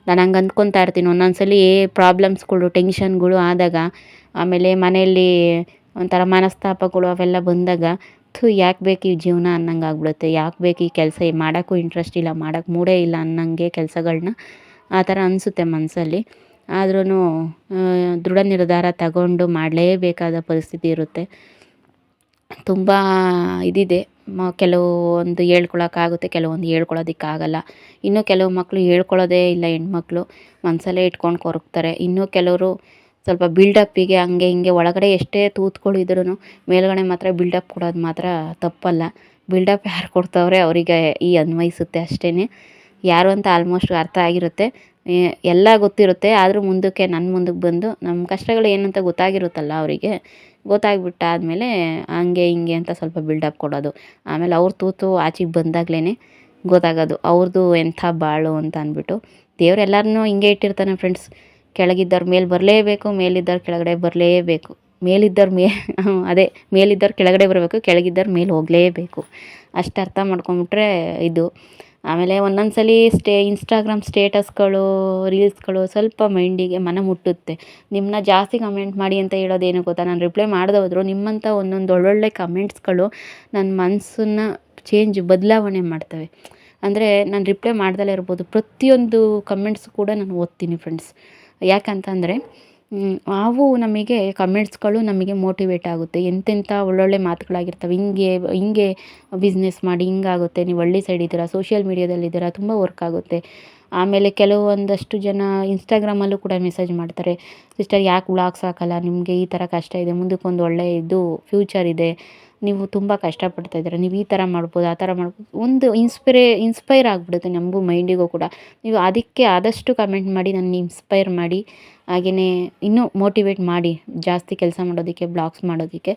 ನಾನು ಹಂಗೆ ಅಂದ್ಕೊತಾ ಇರ್ತೀನಿ. ಒಂದೊಂದು ಸಲ ಪ್ರಾಬ್ಲಮ್ಸ್ಗಳು, ಟೆನ್ಷನ್ಗಳು ಆದಾಗ, ಆಮೇಲೆ ಮನೆಯಲ್ಲಿ ಒಂಥರ ಮನಸ್ತಾಪಗಳು ಅವೆಲ್ಲ ಬಂದಾಗ ಥು ಯಾಕೆ ಬೇಕು ಈ ಜೀವನ ಅನ್ನಂಗೆ ಆಗ್ಬಿಡುತ್ತೆ? ಯಾಕೆ ಬೇಕು ಈ ಕೆಲಸ? ಮಾಡೋಕ್ಕೂ ಇಂಟ್ರೆಸ್ಟ್ ಇಲ್ಲ, ಮಾಡೋಕ್ಕೆ ಮೂಡೇ ಇಲ್ಲ ಅನ್ನಂಗೆ ಕೆಲಸಗಳನ್ನ ಆ ಥರ ಅನಿಸುತ್ತೆ ಮನಸ್ಸಲ್ಲಿ ಆದ್ರೂ ದೃಢ ನಿರ್ಧಾರ ತಗೊಂಡು ಮಾಡಲೇಬೇಕಾದ ಪರಿಸ್ಥಿತಿ ಇರುತ್ತೆ. ತುಂಬ ಇದಿದೆ. ಮ, ಕೆಲವೊಂದು ಹೇಳ್ಕೊಳಕ್ಕಾಗುತ್ತೆ, ಕೆಲವೊಂದು ಹೇಳ್ಕೊಳ್ಳೋದಕ್ಕಾಗಲ್ಲ ಇನ್ನೂ ಕೆಲವು ಮಕ್ಕಳು ಹೇಳ್ಕೊಳ್ಳೋದೇ ಇಲ್ಲ ಹೆಣ್ಮಕ್ಳು. ಮನಸಲ್ಲೇ ಇಟ್ಕೊಂಡು ಕೊರಗ್ತಾರೆ. ಇನ್ನೂ ಕೆಲವರು ಸ್ವಲ್ಪ ಬಿಲ್ಡಪ್ಪಿಗೆ ಹಂಗೆ ಹಿಂಗೆ ಒಳಗಡೆ ಎಷ್ಟೇ ತೂತುಗಳಿದ್ರೂ ಮೇಲುಗಡೆ ಮಾತ್ರ ಬಿಲ್ಡಪ್ ಕೊಡೋದು ಮಾತ್ರ ತಪ್ಪಲ್ಲ. ಬಿಲ್ಡಪ್ ಯಾರು ಕೊಡ್ತವ್ರೆ ಅವರಿಗೆ ಈ ಅನ್ವಯಿಸುತ್ತೆ ಅಷ್ಟೇ ಯಾರು ಅಂತ ಆಲ್ಮೋಸ್ಟ್ ಅರ್ಥ ಆಗಿರುತ್ತೆ. ಎಲ್ಲ ಗೊತ್ತಿರುತ್ತೆ, ಆದರೂ ಮುಂದಕ್ಕೆ ನನ್ನ ಮುಂದಕ್ಕೆ ಬಂದು ನಮ್ಮ ಕಷ್ಟಗಳು ಏನಂತ ಗೊತ್ತಾಗಿರುತ್ತಲ್ಲ ಅವರಿಗೆ ಗೊತ್ತಾಗ್ಬಿಟ್ಟಾದ್ಮೇಲೆ ಹಂಗೆ ಹಿಂಗೆ ಅಂತ ಸ್ವಲ್ಪ ಬಿಲ್ಡಪ್ ಕೊಡೋದು. ಆಮೇಲೆ ಅವ್ರ ತೂತು ಆಚೆಗೆ ಬಂದಾಗ್ಲೇ ಗೊತ್ತಾಗೋದು ಅವ್ರದ್ದು ಎಂಥ ಬಾಳು ಅಂತ ಅಂದ್ಬಿಟ್ಟು. ದೇವ್ರು ಹಿಂಗೆ ಇಟ್ಟಿರ್ತಾನೆ ಫ್ರೆಂಡ್ಸ್ ಕೆಳಗಿದ್ದವ್ರು ಮೇಲೆ ಬರಲೇಬೇಕು, ಮೇಲಿದ್ದವ್ರು ಕೆಳಗಡೆ ಬರಲೇಬೇಕು. ಮೇಲಿದ್ದವ್ರು ಮೇ, *laughs* ಅದೇ, ಮೇಲಿದ್ದವ್ರು ಕೆಳಗಡೆ ಬರಬೇಕು, ಕೆಳಗಿದ್ದವ್ರು ಮೇಲೆ ಹೋಗಲೇಬೇಕು. ಅಷ್ಟು ಅರ್ಥ ಮಾಡ್ಕೊಂಬಿಟ್ರೆ ಇದು. ಆಮೇಲೆ ಒಂದೊಂದು ಸಲ ಸ್ಟೇ ಇನ್ಸ್ಟಾಗ್ರಾಮ್ ಸ್ಟೇಟಸ್ಗಳು, ರೀಲ್ಸ್ಗಳು ಸ್ವಲ್ಪ ಮೈಂಡಿಗೆ ಮನ ಮುಟ್ಟುತ್ತೆ. ನಿಮ್ಮನ್ನ ಜಾಸ್ತಿ ಕಮೆಂಟ್ ಮಾಡಿ ಅಂತ ಹೇಳೋದೇನು ಗೊತ್ತಾ? ನಾನು ರಿಪ್ಲೈ ಮಾಡದೆ ಹೋದ್ರು ನಿಮ್ಮಂಥ ಒಂದೊಂದು ಒಳ್ಳೊಳ್ಳೆ ಕಮೆಂಟ್ಸ್ಗಳು ನನ್ನ ಮನಸ್ಸನ್ನು ಚೇಂಜ್ ಬದಲಾವಣೆ ಮಾಡ್ತವೆ. ಅಂದರೆ ನಾನು ರಿಪ್ಲೈ ಮಾಡ್ದಲೇ ಇರ್ಬೋದು. ಪ್ರತಿಯೊಂದು ಕಮೆಂಟ್ಸ್ ಕೂಡ ನಾನು ಓದ್ತೀನಿ ಫ್ರೆಂಡ್ಸ್ ಯಾಕಂತಂದರೆ ಅವು ನಮಗೆ ಕಮೆಂಟ್ಸ್ಗಳು ನಮಗೆ ಮೋಟಿವೇಟ್ ಆಗುತ್ತೆ. ಎಂತೆಂಥ ಒಳ್ಳೊಳ್ಳೆ ಮಾತುಗಳಾಗಿರ್ತವೆ. ಹಿಂಗೆ ಹಿಂಗೆ ಬಿಸ್ನೆಸ್ ಮಾಡಿ ಹಿಂಗಾಗುತ್ತೆ. ನೀವು ಹಳ್ಳಿ ಸೈಡ್ ಇದ್ದೀರಾ ಸೋಷಿಯಲ್ ಮೀಡಿಯಾದಲ್ಲಿದ್ದೀರಾ ತುಂಬ ವರ್ಕ್ ಆಗುತ್ತೆ. ಆಮೇಲೆ ಕೆಲವೊಂದಷ್ಟು ಜನ ಇನ್ಸ್ಟಾಗ್ರಾಮಲ್ಲೂ ಕೂಡ ಮೆಸೇಜ್ ಮಾಡ್ತಾರೆ. ಸಿಸ್ಟರ್ ಯಾಕೆ ಬ್ಲಾಗ್ಸ್ ಹಾಕಲ್ಲ? ನಿಮಗೆ ಈ ಥರ ಕಷ್ಟ ಇದೆ. ಮುಂದಕ್ಕೊಂದು ಒಳ್ಳೆಯ ಇದು ಫ್ಯೂಚರ್ ಇದೆ. ನೀವು ತುಂಬ ಕಷ್ಟಪಡ್ತಾ ಇದ್ದೀರ, ನೀವು ಈ ಥರ ಮಾಡ್ಬೋದು, ಆ ಥರ ಮಾಡ್ಬೋದು, ಒಂದು ಇನ್ಸ್ಪಿರೇ ಇನ್ಸ್ಪೈರ್ ಆಗಿಬಿಡುತ್ತೆ ನಮಗೂ ಮೈಂಡಿಗೂ ಕೂಡ. ನೀವು ಅದಕ್ಕೆ ಆದಷ್ಟು ಕಮೆಂಟ್ ಮಾಡಿ, ನನ್ನ ಇನ್ಸ್ಪೈರ್ ಮಾಡಿ ಹಾಗೆಯೇ ಇನ್ನೂ ಮೋಟಿವೇಟ್ ಮಾಡಿ, ಜಾಸ್ತಿ ಕೆಲಸ ಮಾಡೋದಕ್ಕೆ ಬ್ಲಾಗ್ಸ್ ಮಾಡೋದಕ್ಕೆ.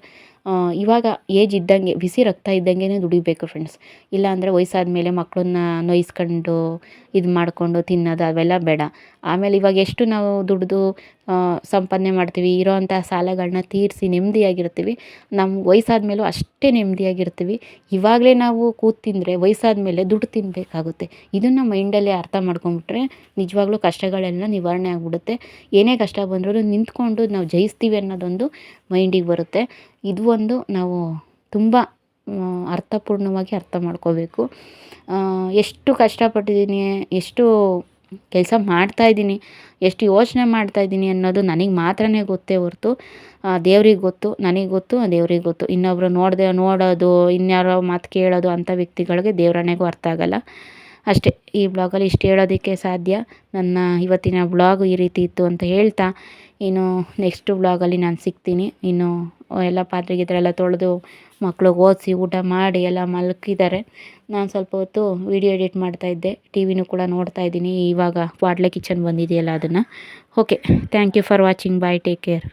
ಇವಾಗ ಏಜ್ ಇದ್ದಂಗೆ, ಬಿಸಿ ರಕ್ತ ಇದ್ದಂಗೆ ದುಡಿಬೇಕು ಫ್ರೆಂಡ್ಸ್ ಇಲ್ಲಾಂದರೆ ವಯಸ್ಸಾದ ಮೇಲೆ ಮಕ್ಕಳನ್ನ ನೋಯಿಸ್ಕೊಂಡು, ಇದು ಮಾಡಿಕೊಂಡು ತಿನ್ನೋದು ಅವೆಲ್ಲ ಬೇಡ. ಆಮೇಲೆ ಇವಾಗ ಎಷ್ಟು ನಾವು ದುಡಿದು ಸಂಪಾದನೆ ಮಾಡ್ತೀವಿ ಇರೋವಂಥ ಸಾಲಗಳನ್ನ ತೀರಿಸಿ ನೆಮ್ಮದಿಯಾಗಿರ್ತೀವಿ. ನಮ್ಮ ವಯಸ್ಸಾದ ಮೇಲೂ ಅಷ್ಟೇ ನೆಮ್ಮದಿಯಾಗಿರ್ತೀವಿ. ಇವಾಗಲೇ ನಾವು ಕೂತು ತಿಂದರೆ ವಯಸ್ಸಾದ ಮೇಲೆ ದುಡ್ಡು ತಿನ್ನಬೇಕಾಗುತ್ತೆ ಇದನ್ನು ಮೈಂಡಲ್ಲಿ ಅರ್ಥ ಮಾಡ್ಕೊಂಡ್ಬಿಟ್ರೆ ನಿಜವಾಗ್ಲೂ ಕಷ್ಟಗಳೆಲ್ಲ ನಿವಾರಣೆ ಆಗಿಬಿಡುತ್ತೆ. ಏನೇ ಕಷ್ಟ ಬಂದರೂ ನಿಂತ್ಕೊಂಡು ನಾವು ಜಯಿಸ್ತೀವಿ ಅನ್ನೋದೊಂದು ಮೈಂಡಿಗೆ ಬರುತ್ತೆ. ಇದು ಒಂದು ನಾವು ತುಂಬ ಅರ್ಥಪೂರ್ಣವಾಗಿ ಅರ್ಥ ಮಾಡ್ಕೋಬೇಕು. ಎಷ್ಟು ಕಷ್ಟಪಟ್ಟಿದ್ದೀನಿ, ಎಷ್ಟು ಕೆಲಸ ಮಾಡ್ತಾಯಿದ್ದೀನಿ ಎಷ್ಟು ಯೋಚನೆ ಮಾಡ್ತಾಯಿದ್ದೀನಿ ಅನ್ನೋದು ನನಗೆ ಮಾತ್ರನೇ ಗೊತ್ತೇ ಹೊರ್ತು ದೇವ್ರಿಗೆ ಗೊತ್ತು, ನನಗೆ ಗೊತ್ತು, ದೇವ್ರಿಗೆ ಗೊತ್ತು. ಇನ್ನೊಬ್ಬರು ನೋಡದೆ, ನೋಡೋದು, ಇನ್ಯಾರೋ ಮಾತು ಕೇಳೋದು ಅಂಥ ವ್ಯಕ್ತಿಗಳಿಗೆ ದೇವ್ರನೆಗೂ ಅರ್ಥ ಆಗೋಲ್ಲ. ಅಷ್ಟೇ, ಈ ಬ್ಲಾಗಲ್ಲಿ ಇಷ್ಟು ಹೇಳೋದಕ್ಕೆ ಸಾಧ್ಯ. ನನ್ನ ಇವತ್ತಿನ ಬ್ಲಾಗ್ ಈ ರೀತಿ ಇತ್ತು ಅಂತ ಹೇಳ್ತಾ, ಇನ್ನು ನೆಕ್ಸ್ಟ್ ಬ್ಲಾಗಲ್ಲಿ ನಾನು ಸಿಗ್ತೀನಿ. ಇನ್ನು ಎಲ್ಲ ಪಾತ್ರೆಗಿದ್ರೆಲ್ಲ ತೊಳೆದು ಮಕ್ಳಿಗೆ ಓದಿಸಿ ಊಟ ಮಾಡಿ ಎಲ್ಲ ಮಲಗಿದ್ದಾರೆ ನಾನು ಸ್ವಲ್ಪ ಹೊತ್ತು ವೀಡಿಯೋ ಎಡಿಟ್ ಮಾಡ್ತಾಯಿದ್ದೆ ಟಿ ವಿನೂ ಕೂಡ ನೋಡ್ತಾ ಇದ್ದೀನಿ. ಇವಾಗ ವಾಡ್ಲೆ ಕಿಚನ್ ಬಂದಿದೆಯಲ್ಲ ಅದನ್ನು. Okay thank you for watching bye take care